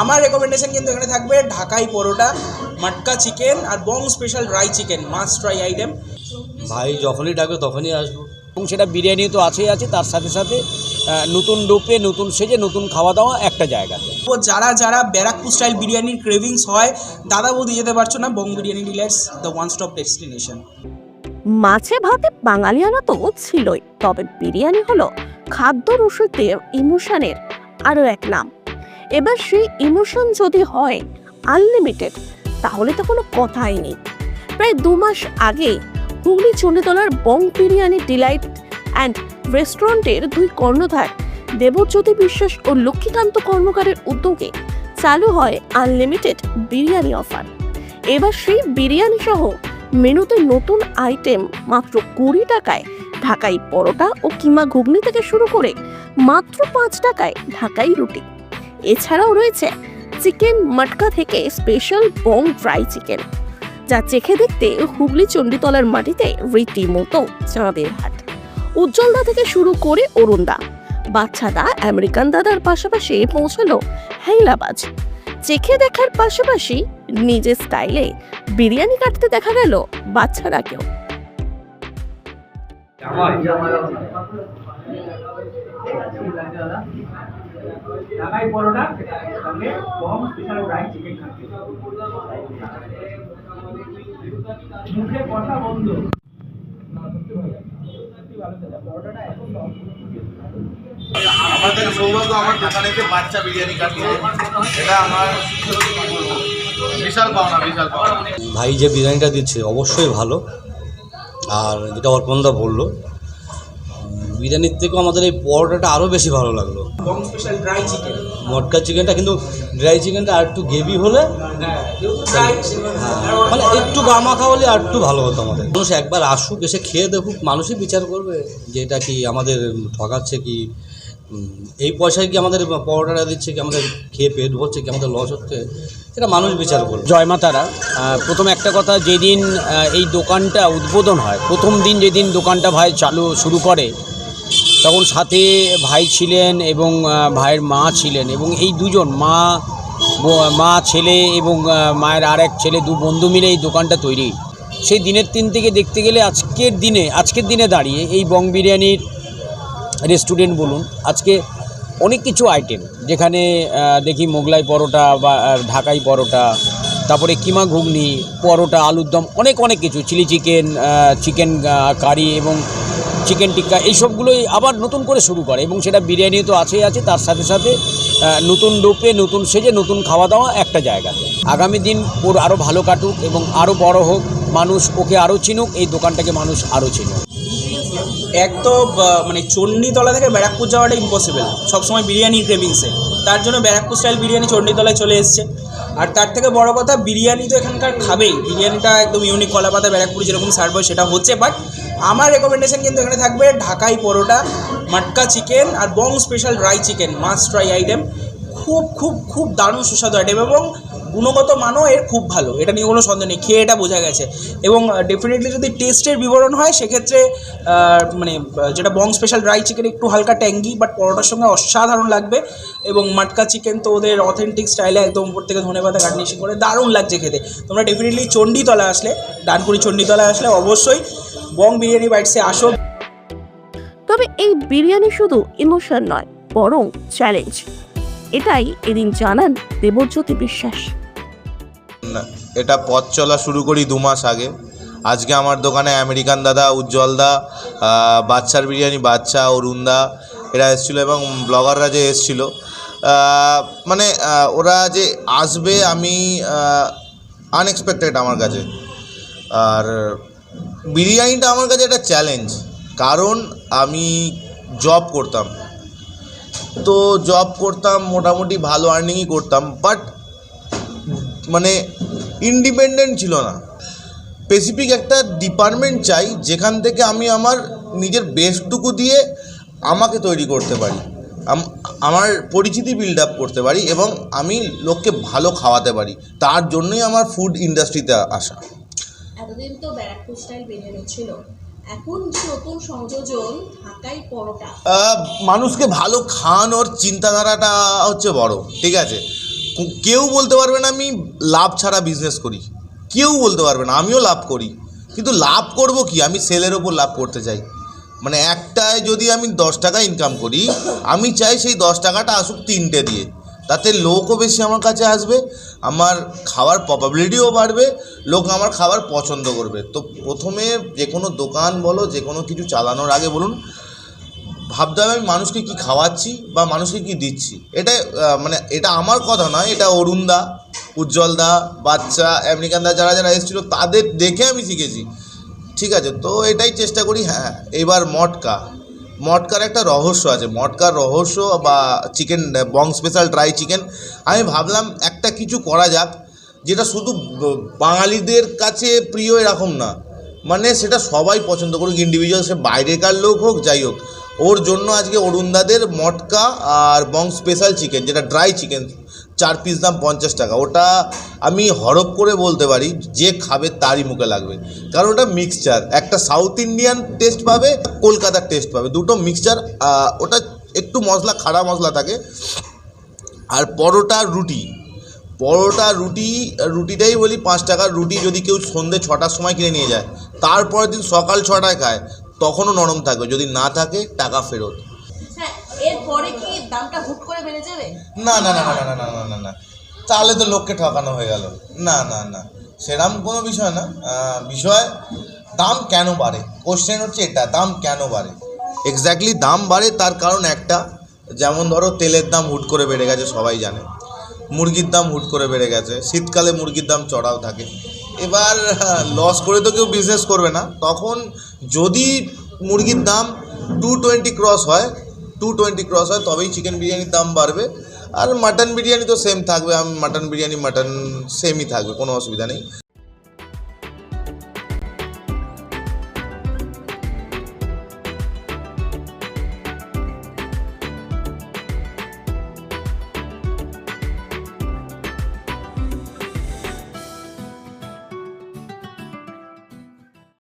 আমার রেকমেন্ডেশন কিন্তু এখানে থাকবে ঢাকাই পরোটা মাটকা চিকেন আর Bong special dry chicken must try item ভাই যখনই ডাকবে তখনই আসব। এবং সেটা বিরিয়ানি তো আছেই আছে তার সাথে সাথে নতুন রূপে নতুন সেজে নতুন খাওয়া দাওয়া একটা জায়গাতে তো যারা যারা ব্যারাকপুর স্টাইল বিরিয়ানির ক্রেভিংস হয় দাদা বৌদি যেতে পারছ না? Bong biryani dealers the one stop destination মাছে ভাতে বাঙালিয়ানা তো ছিলই তবে বিরিয়ানি হলো খাদ্য রসিকদের ইমোশনের আরও এক নাম। এবার সেই ইমোশন যদি হয় আনলিমিটেড, তাহলে তো কোনো কথাই নেই। প্রায় দু মাস আগে হুগলি চণ্ডীতলার বং বিরিয়ানি ডিলাইট অ্যান্ড রেস্টুরেন্টের দুই কর্ণধার দেবজ্যোতি বিশ্বাস ও লক্ষ্মীকান্ত কর্মকারের উদ্যোগে চালু হয় আনলিমিটেড বিরিয়ানি অফার। এবার সেই বিরিয়ানি সহ মেনুতে নতুন আইটেম মাত্র কুড়ি টাকায় ঢাকাই পরোটা ও কিমা ঘুগনি থেকে শুরু করে মাত্র পাঁচ টাকায় ঢাকাই রুটি। এছাড়াও রয়েছে চিকেন মটকা থেকে স্পেশাল বং ফ্রাই চিকেন যা চেখে দেখতে হুগলি চণ্ডীতলার মাটিতে রীতিমতো চাঁদের হাট। উজ্জ্বলদা থেকে শুরু করে অরুণদা বাচ্চাদা আমেরিকান দাদার পাশাপাশি পৌঁছালো হাইলাবাজ। চেখে দেখার পাশাপাশি নিজের স্টাইলে বিরিয়ানি কাটতে দেখা গেল বাচ্চারাকেও। ঢাকাই পরোটা সঙ্গে বং স্পেশাল ড্রাই চিকেন খাচ্ছি। মুখে কথা বন্ধ। আমাদের সৌভাগ্য আমার দোকানে এসে বাচ্চা বিরিয়ানি কাটছে। এটা আমার বিশাল পাওনা বিশাল পাওনা। ভাই যে বিরিয়ানিটা দিচ্ছে অবশ্যই ভালো। আর যেটা অর্পণদা বলল বিরিয়ানির থেকেও আমাদের এই পরোটাটা আরও বেশি ভালো লাগল। ড্রাই চিকেন মটকা চিকেনটা কিন্তু ড্রাই চিকেনটা আর একটু গ্রেভি হলে হ্যাঁ যেহেতু মানে একটু গামাখা হলে আর একটু ভালো হতো আমাদের। মানুষ একবার আসুক এসে খেয়ে দেখুক মানুষই বিচার করবে যে এটা কি আমাদের ঠকাচ্ছে কি এই পয়সায় কি আমাদের পরোটাটা দিচ্ছে কি আমাদের খেয়ে পেট ভরছে কি আমাদের লস হচ্ছে এটা মানুষ বিচার করবে। জয় মা তারা প্রথম একটা কথা যেদিন এই দোকানটা উদ্বোধন হয় প্রথম দিন যেদিন দোকানটা ভাই চালু শুরু করে তখন সাথে ভাই ছিলেন এবং ভাইয়ের মা ছিলেন এবং এই দুজন, মা মা, ছেলে এবং মায়ের আর এক ছেলে, দু বন্ধু মিলে এই দোকানটা তৈরি। সেই দিনের দিন থেকে দেখতে গেলে আজকের দিনে আজকের দিনে দাঁড়িয়ে এই বং বিরিয়ানির রেস্টুরেন্ট বলুন, আজকে অনেক কিছু আইটেম, যেখানে দেখি মোগলাই পরোটা বা ঢাকাই পরোটা, তারপরে কিমা ঘুগনি, পরোটা, আলুর দম, অনেক অনেক কিছু, চিলি চিকেন চিকেন কারি এবং চিকেন টিক্কা এইসবগুলোই আবার নতুন করে শুরু করে এবং সেটা বিরিয়ানি তো আছেই আছে, তার সাথে সাথে নতুন রূপে নতুন সেজে, নতুন খাওয়া দাওয়া একটা জায়গাতে। আগামী দিন ওর আরও ভালো কাটুক এবং আরও বড় হোক, মানুষ ওকে আরও চিনুক, এই দোকানটাকে মানুষ আরও চিনুক। এক তো মানে চণ্ডীতলা থেকে ব্যারাকপুর যাওয়াটা ইম্পসিবল সবসময় বিরিয়ানি ক্রেভিংসে তার জন্য ব্যারাকপুর স্টাইল বিরিয়ানি চণ্ডীতলায় চলে এসছে। আর তার থেকে বড় কথা, বিরিয়ানি তো এখানকার খাবেই। বিরিয়ানিটা একদম ইউনিক কলাপাতা ব্যারাকপুরে যেরকম সার্ভ হয়, সেটা হচ্ছে বাট আমার রেকমেন্ডেশন কিন্তু এখানে থাকবে ঢাকাই পরোটা, মাটকা চিকেন আর Bong special dry chicken must try item খুব খুব খুব দারুণ সুস্বাদু আইটেম এবং গুণগত মানও এর খুব ভালো, এটা নিয়ে কোনো সন্দেহ নেই, খেয়ে এটা বোঝা গেছে। এবং ডেফিনেটলি যদি টেস্টের বিবরণ হয়, সেক্ষেত্রে মানে যেটা বং স্পেশাল ড্রাই চিকেন একটু হালকা ট্যাঙ্গি বাট পরোটার সঙ্গে অসাধারণ লাগবে। এবং মাটকা চিকেন তো ওদের অথেন্টিক স্টাইলে একদম উপর থেকে ধনে পাতা গার্নিশিং করে দারুণ লাগছে খেতে। তোমরা ডেফিনেটলি চণ্ডীতলা আসলে ডানকুড়ি চণ্ডীতলা আসলে অবশ্যই বং বিরিয়ানি বাইটসে আসো। তবে এই বিরিয়ানি শুধু ইমোশন নয় বরং চ্যালেঞ্জ। এটাই এদিন জানান দেবজ্যোতি বিশ্বাস। না, এটা পথ চলা শুরু করি দু মাস আগে। আজকে আমার দোকানে আমেরিকান দাদা উজ্জ্বল দা বাচ্চার বিরিয়ানি বাচ্চা অরুণদা এরা এসেছিল এবং ব্লগাররা যে এসেছিল। মানে ওরা যে আসবে আমি আনএক্সপেক্টেড আমার কাছে। আর বিরিয়ানিটা আমার কাছে একটা চ্যালেঞ্জ কারণ আমি জব করতাম। তো জব করতাম, মোটামুটি ভালো আর্নিংই করতাম বাট মানে ইন্ডিপেন্ডেন্ট ছিল না। স্পেসিফিক একটা ডিপার্টমেন্ট চাই, যেখান থেকে আমি আমার নিজের বেস্টটুকু দিয়ে আমাকে তৈরি করতে পারি আমার পরিচিতি বিল্ড আপ করতে পারি এবং আমি লোককে ভালো খাওয়াতে পারি, তার জন্যই আমার ফুড ইন্ডাস্ট্রিতে আসা। এতদিন তো ব্যারাকপুর স্টাইল বিরিয়ানি ছিল এখন নতুন সংযোজন ঢাকাই পরোটা। মানুষকে ভালো খাওয়ানোর চিন্তাধারাটা হচ্ছে বড়, ঠিক আছে? কেউ বলতে পারবে না আমি লাভ ছাড়া বিজনেস করি। কেউ বলতে পারবে না, আমিও লাভ করি। কিন্তু লাভ করব কি? আমি সেলের ওপর লাভ করতে চাই। মানে একটায় যদি আমি দশ টাকা ইনকাম করি, আমি চাই সেই দশ টাকাটা আসুক তিনটে দিয়ে। তাতে লোকও বেশি আমার কাছে আসবে, আমার খাওয়ার প্রবাবিলিটিও বাড়বে, লোক আমার খাবার পছন্দ করবে। তো প্রথমে যে কোনো দোকান বলো, যে কোনো কিছু চালানোর আগে বলুন, ভাবতে হবে আমি মানুষকে কি খাওয়াচ্ছি বা মানুষকে কি দিচ্ছি। এটা মানে এটা আমার কথা নয়, এটা অরুণদা উজ্জ্বলদা বাচ্চা আমেরিকানদা যারা যারা এসেছিল, তাদের দেখে আমি শিখেছি। ঠিক আছে, তো এটাই চেষ্টা করি হ্যাঁ এবার মটকা। মটকার একটা রহস্য আছে। মটকার রহস্য বা chicken Bong special dry chicken আমি ভাবলাম একটা কিছু করা যাক যেটা শুধু বাঙালিদের কাছে প্রিয় এরকম না। মানে সেটা সবাই পছন্দ করুক ইন্ডিভিজুয়াল সে বাইরেকার লোক হোক, যাই হোক। ওর জন্য আজকে অরুণদাদের মটকা আর বং স্পেশাল চিকেন যেটা ড্রাই চিকেন চার পিস দাম পঞ্চাশ টাকা। ওটা আমি হরপ করে বলতে পারি, যে খাবে তারই মুখে লাগবে। কারণ ওটা মিক্সচার একটা সাউথ ইন্ডিয়ান টেস্ট পাবে, কলকাতার টেস্ট পাবে। দুটো মিক্সচার ওটা একটু মশলা, খাড়া মশলা থাকে। আর পরোটা, রুটি। পরোটা, রুটি, রুটিটাই বলি পাঁচ টাকার রুটি যদি কেউ সন্ধে ছটার সময় কিনে নিয়ে যায়, তারপরের দিন সকাল ছটায় খায়, তখনও নরম থাকবে। যদি না থাকে, টাকা ফেরত। হ্যাঁ এরপরে কি দামটা হুট করে বেড়ে যাবে? না না না না না না না না না তাহলে তো লোককে ঠকানো হয়ে গেল। না না না। সেরম কোনো বিষয় না। বিষয়, দাম কেন বাড়ে? কোশ্চেন হচ্ছে এটা, দাম কেন বাড়ে? এক্স্যাক্টলি দাম বাড়ে তার কারণ একটা। যেমন ধরো, তেলের দাম হুট করে বেড়ে গেছে, সবাই জানে। মুরগির দাম হুট করে বেড়ে গেছে। শীতকালে মুরগির দাম চড়াও থাকে। এবার লস করে তো কেউ বিজনেস করবে না। তখন যদি মুরগির দাম টু টোয়েন্টি ক্রস হয় টু টোয়েন্টি ক্রস হয়, তবেই চিকেন বিরিয়ানির দাম বাড়বে। আর মাটন বিরিয়ানি তো সেম থাকবে, আমি মাটন বিরিয়ানি মাটন সেমই থাকবে, কোনো অসুবিধা নেই।